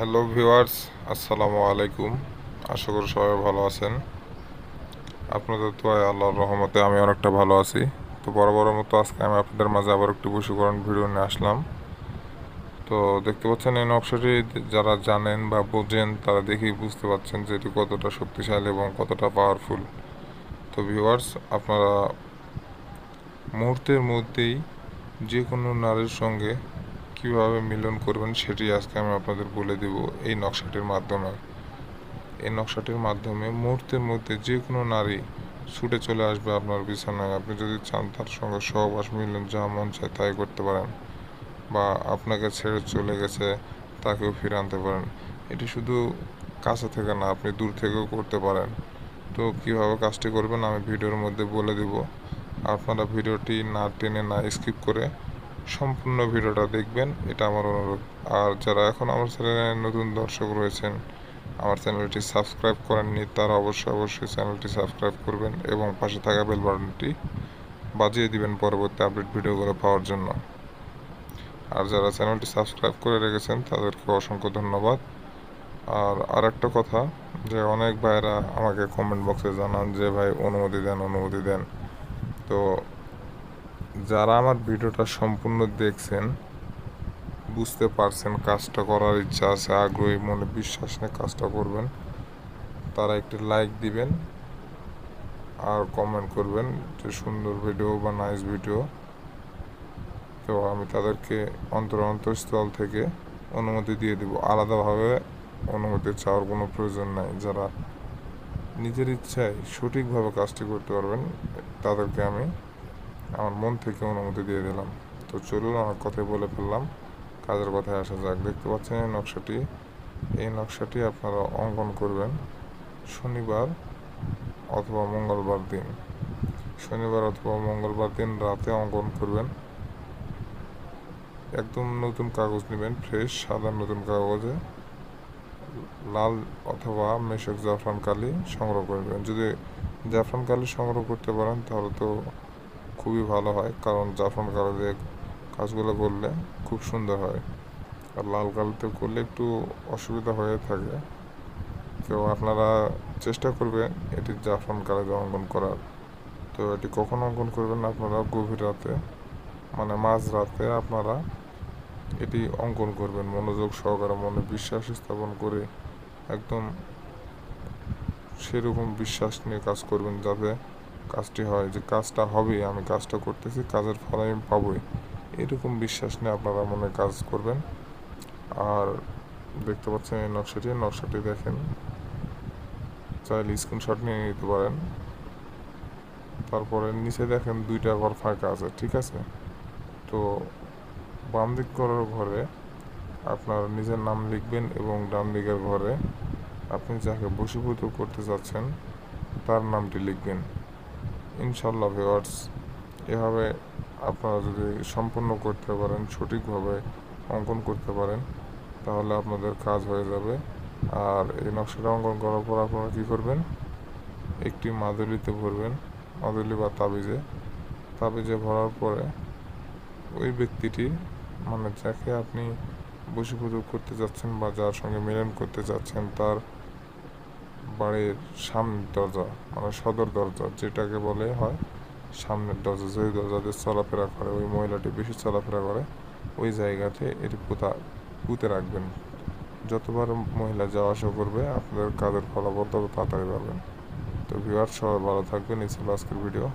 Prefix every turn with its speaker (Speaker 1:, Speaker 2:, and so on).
Speaker 1: Hello viewers, আসসালামু আলাইকুম। আশা করি সবাই ভালো আছেন। আপনাদের তো আল্লাহর রহমতে আমি অনেকটা ভালো আছি। তো বড় বড় মতো আজকে আমি আপনাদের মাঝে আবার একটু বসীকরণ ভিডিও নিয়ে আসলাম। তো দেখতে পাচ্ছেন এই নকশাটি যারা জানেন বা বোঝেন, তারা দেখেই বুঝতে পারছেন যে এটি কতটা শক্তিশালী এবং কতটা পাওয়ারফুল তো ভিউয়ার্স, আপনারা মুহূর্তের মধ্যেই যে কোনো নারীর সঙ্গে কীভাবে মিলন করবেন সেটি আজকে আমি আপনাদের বলে দেব এই নকশাটির মাধ্যমে। এই নকশাটির মাধ্যমে মুহূর্তের মধ্যে যে কোনো নারী ছুটে চলে আসবে আপনার বিছানায়। আপনি যদি চান তার সঙ্গে সহবাস মিলন, যা মন চায় তাই করতে পারেন বা আপনাকে ছেড়ে চলে গেছে তাকেও ফিরে আনতে পারেন। এটি শুধু কাছে থেকে না, আপনি দূর থেকেও করতে পারেন। তো কীভাবে কাজটি করবেন আমি ভিডিওর মধ্যে বলে দেব। আপনারা ভিডিওটি না টেনে না স্কিপ করে সম্পূর্ণ ভিডিওটা দেখবেন। এটা আমার অনুরোধ। আর যারা এখন আমার চ্যানেলে নতুন দর্শক রয়েছেন, আমার চ্যানেলটি সাবস্ক্রাইব করেননি, তারা অবশ্যই অবশ্যই চ্যানেলটি সাবস্ক্রাইব করবেন এবং পাশে থাকা বেল বাটনটি বাজিয়ে দিবেন পরবর্তী আপডেট ভিডিওগুলো পাওয়ার জন্য। আর যারা চ্যানেলটি সাবস্ক্রাইব করে রেখেছেন, তাদেরকে অসংখ্য ধন্যবাদ। আর আরেকটা কথা, যে অনেক ভাইরা আমাকে কমেন্ট বক্সে জানান যে, ভাই, অনুমতি দেন অনুমতি দেন। তো যারা আমার ভিডিওটা সম্পূর্ণ দেখছেন, বুঝতে পারছেন কাজটা করার ইচ্ছা আছে, আগ্রহী মনে বিশ্বাস নিয়ে কাজটা করবেন। তারা একটি লাইক দিবেন আর কমেন্ট করবেন যে সুন্দর ভিডিও বা নাইস ভিডিও তো আমি তাদেরকে অন্তর অন্তঃস্থল থেকে অনুমতি দিয়ে দিব। আলাদাভাবে অনুমতি চাওয়ার কোনো প্রয়োজন নাই। যারা নিজের ইচ্ছায় সঠিকভাবে কাজটি করতে পারবেন, তাদেরকে আমি আমার মন থেকে অনুমতি দিয়ে দিলাম। তো চলুন অনেক কথাই বলে ফেললাম। কাজের কথায় আসা যাক। দেখতে পাচ্ছেন এই নকশাটি? এই নকশাটি আপনারা অঙ্কন করবেন শনিবার অথবা মঙ্গলবার দিন। শনিবার অথবা মঙ্গলবার দিন রাতে অঙ্কন করবেন। একদম নতুন কাগজ নেবেন, ফ্রেশ, সাদা নতুন কাগজে। লাল অথবা মেশক জাফরান কালি সংগ্রহ করবেন। যদি জাফরান কালি সংগ্রহ করতে পারেন, তাহলে তো খুবই ভালো হয়, কারণ জাফরান কালিতে কাজগুলো করলে খুব সুন্দর হয়। আর লাল কালিতে করলে একটু অসুবিধা হয়ে থাকে। তো আপনারা চেষ্টা করবেন এটি জাফরান কালিতে অঙ্কন করার। তো এটি কখন অঙ্কন করবেন আপনারা গভীর রাতে? মানে মাঝ রাতে আপনারা এটি অঙ্কন করবেন, মনোযোগ সহকারে, মনে বিশ্বাস স্থাপন করে একদম সেরকম বিশ্বাস নিয়ে কাজ করবেন, যাতে কাজটি হয় যে কাজটা হবে, আমি কাজটা করতেছি, কাজের ফল আমি পাবোই। এরকম বিশ্বাস নিয়ে আপনারা মনে কাজ করবেন। আর দেখতে পাচ্ছেন এই নকশাটি নকশাটি দেখেন। চাইলে স্ক্রিনশট নিয়ে নিতে পারেন। তারপরে নিচে দেখেন দুইটা ঘর ফাঁকা আছে, ঠিক আছে? তো বাম দিক করার ঘরে আপনার নিজের নাম লিখবেন এবং ডান দিকের ঘরে আপনি যাকে বশীভূত করতে চাচ্ছেন, তার নামটি লিখবেন। ইনশাল্লাহ ভিওয়ার্স এভাবে আপনারা যদি সম্পূর্ণ করতে পারেন, সঠিকভাবে অঙ্কন করতে পারেন, তাহলে আপনাদের কাজ হয়ে যাবে। আর এই নকশাটা অঙ্কন করার পর আপনারা কী করবেন? একটি মাদুলিতে ভরবেন, মাদুলি বা তাবিজে। তাবিজে ভরার পরে ওই ব্যক্তিটি মানে যাকে আপনি বসীভূত করতে যাচ্ছেন বা যার সঙ্গে মিলন করতে যাচ্ছেন, তার বাড়ির সামনের দরজা মানে সদর দরজা যেটাকে বলে হয়, সামনের দরজা, যে দরজাতে চলাফেরা করে, ওই মহিলাটি বেশি চলাফেরা করে, ওই জায়গাতে এটি পুঁতা, পুঁতে রাখবেন। যতবার মহিলা যাওয়া আসা করবে, আপনাদের কাজের ফলাফল তত তাড়াতাড়ি পাবেন। তো ভিউয়ার সবাই ভালো থাকবেন। এই ছিল আজকের ভিডিও